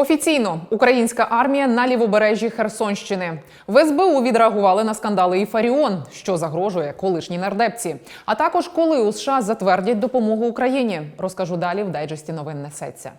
Офіційно українська армія на лівобережжі Херсонщини в СБУ відреагували на скандали і Фаріон, що загрожує колишній нардепці. А також коли у США затвердять допомогу Україні. Розкажу далі в дайджесті новин несеться.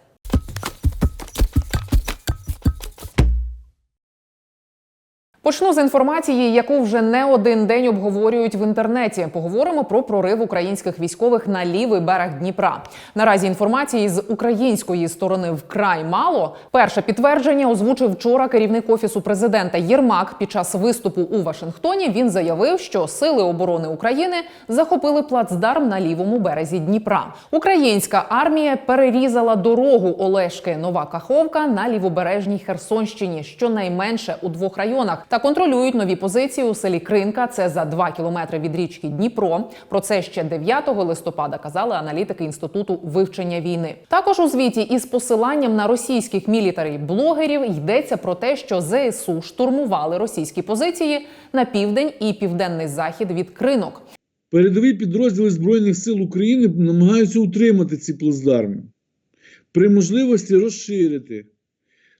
Почну з інформації, яку вже не один день обговорюють в інтернеті. Поговоримо про прорив українських військових на лівий берег Дніпра. Наразі інформації з української сторони вкрай мало. Перше підтвердження озвучив вчора керівник офісу президента Єрмак. Під час виступу у Вашингтоні він заявив, що сили оборони України захопили плацдарм на лівому березі Дніпра. Українська армія перерізала дорогу Олешки Нова Каховка на лівобережній Херсонщині, щонайменше у двох районах, та контролюють нові позиції у селі Кринка. Це за 2 кілометри від річки Дніпро. Про це ще 9 листопада казали аналітики інституту вивчення війни. Також у звіті із посиланням на російських мілітарій блогерів йдеться про те, що ЗСУ штурмували російські позиції на південь і південний захід від кринок. Передові підрозділи Збройних сил України намагаються утримати ці плацдарми, при можливості розширити.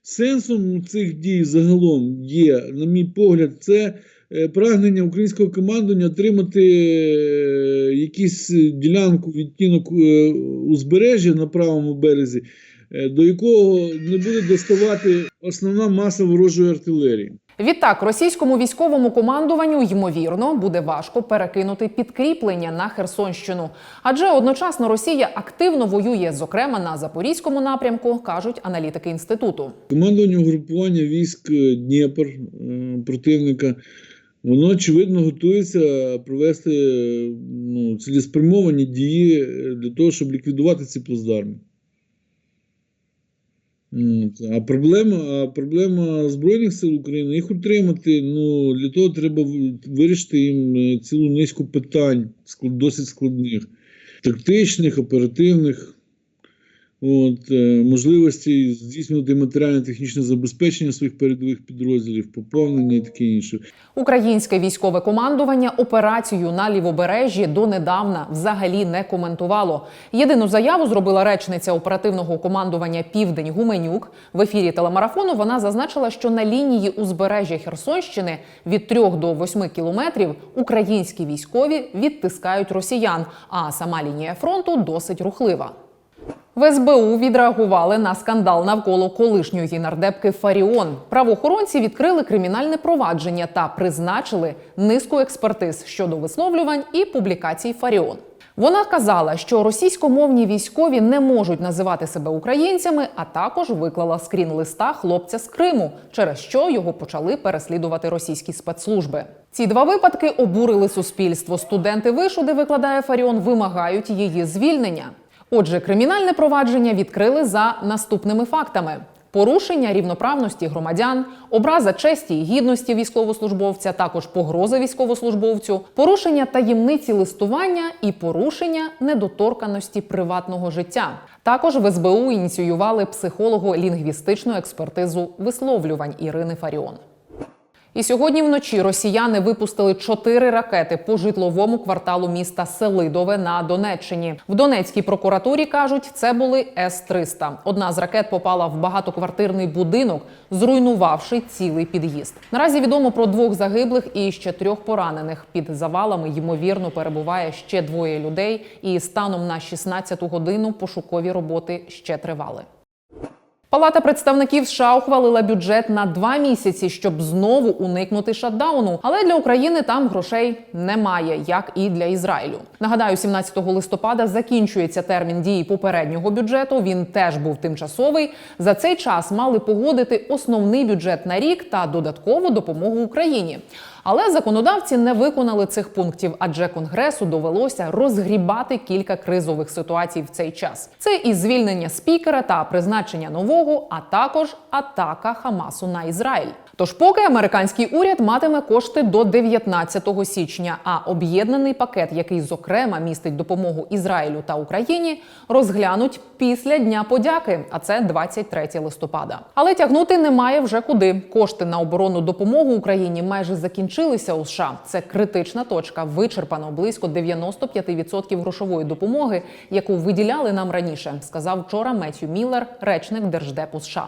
Сенсом цих дій загалом є, на мій погляд, це е, прагнення українського командування отримати якісь ділянку відтінок е, узбережжя на правому березі, е, до якого не буде доставати основна маса ворожої артилерії. Відтак, російському військовому командуванню ймовірно буде важко перекинути підкріплення на Херсонщину, адже одночасно Росія активно воює, зокрема на запорізькому напрямку, кажуть аналітики інституту. Командування угрупування військ е, Дніпр е, противника, воно очевидно готується провести е, ну, цілеспрямовані дії для того, щоб ліквідувати ці плацдарми. А проблема, а проблема Збройних сил України їх утримати. Ну, для того треба вирішити їм е, цілу низку питань, досить складних, тактичних, оперативних. От, е, можливості здійснювати матеріально-технічне забезпечення своїх передових підрозділів, поповнення і таке інше. Українське військове командування операцію на лівобережжі донедавна взагалі не коментувало. Єдину заяву зробила речниця оперативного командування Південь Гуменюк. В ефірі телемарафону вона зазначила, що на лінії узбережжя Херсонщини від 3 до 8 кілометрів українські військові відтискають росіян, а сама лінія фронту досить рухлива. В СБУ відреагували на скандал навколо колишньої нардепки Фаріон. Правоохоронці відкрили кримінальне провадження та призначили низку експертиз щодо висловлювань і публікацій Фаріон. Вона казала, що російськомовні військові не можуть називати себе українцями, а також виклала скрін листа хлопця з Криму, через що його почали переслідувати російські спецслужби. Ці два випадки обурили суспільство. Студенти вишу, де викладає Фаріон, вимагають її звільнення. Отже, кримінальне провадження відкрили за наступними фактами: порушення рівноправності громадян, образа честі і гідності військовослужбовця, також погроза військовослужбовцю, порушення таємниці листування і порушення недоторканості приватного життя. Також в СБУ ініціювали психолого-лінгвістичну експертизу висловлювань Ірини Фаріон. І сьогодні вночі росіяни випустили чотири ракети по житловому кварталу міста Селидове на Донеччині. В Донецькій прокуратурі кажуть, це були С-300. Одна з ракет попала в багатоквартирний будинок, зруйнувавши цілий під'їзд. Наразі відомо про двох загиблих і ще трьох поранених. Під завалами ймовірно перебуває ще двоє людей. І станом на 16-ту годину пошукові роботи ще тривали. Палата представників США ухвалила бюджет на два місяці, щоб знову уникнути шатдауну. Але для України там грошей немає, як і для Ізраїлю. Нагадаю, 17 листопада закінчується термін дії попереднього бюджету. Він теж був тимчасовий. За цей час мали погодити основний бюджет на рік та додаткову допомогу Україні. Але законодавці не виконали цих пунктів, адже конгресу довелося розгрібати кілька кризових ситуацій в цей час. Це і звільнення спікера та призначення нового, а також атака Хамасу на Ізраїль. Тож, поки американський уряд матиме кошти до 19 січня, а об'єднаний пакет, який зокрема містить допомогу Ізраїлю та Україні, розглянуть після Дня подяки, а це 23 листопада. Але тягнути немає вже куди. Кошти на оборонну допомогу Україні майже закінчилися у США. Це критична точка. Вичерпано близько 95% грошової допомоги, яку виділяли нам раніше, сказав вчора Меттью Міллер, речник держдепу США.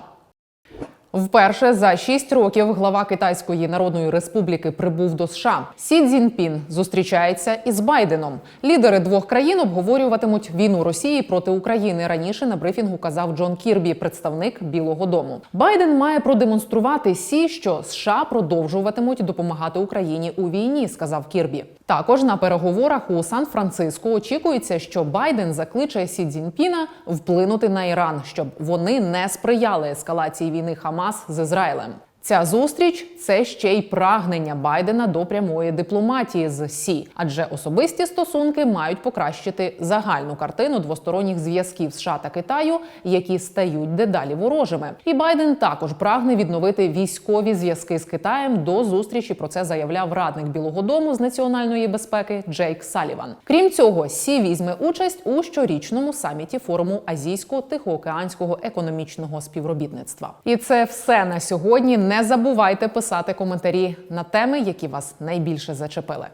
Вперше за шість років глава Китайської Народної Республіки прибув до США. Сі Цзіньпін зустрічається із Байденом. Лідери двох країн обговорюватимуть війну Росії проти України. Раніше на брифінгу казав Джон Кірбі, представник Білого Дому. Байден має продемонструвати Сі, що США продовжуватимуть допомагати Україні у війні, сказав Кірбі. Також на переговорах у Сан-Франциско очікується, що Байден закличе Сі Цзіньпіна вплинути на Іран, щоб вони не сприяли ескалації війни Хамас з Ізраїлем. Ця зустріч це ще й прагнення Байдена до прямої дипломатії з Сі, адже особисті стосунки мають покращити загальну картину двосторонніх зв'язків США та Китаю, які стають дедалі ворожими. І Байден також прагне відновити військові зв'язки з Китаєм до зустрічі. Про це заявляв радник Білого Дому з національної безпеки Джейк Саліван. Крім цього, Сі візьме участь у щорічному саміті форуму Азійсько-Тихоокеанського економічного співробітництва. І це все на сьогодні. Не забувайте писати коментарі на теми, які вас найбільше зачепили.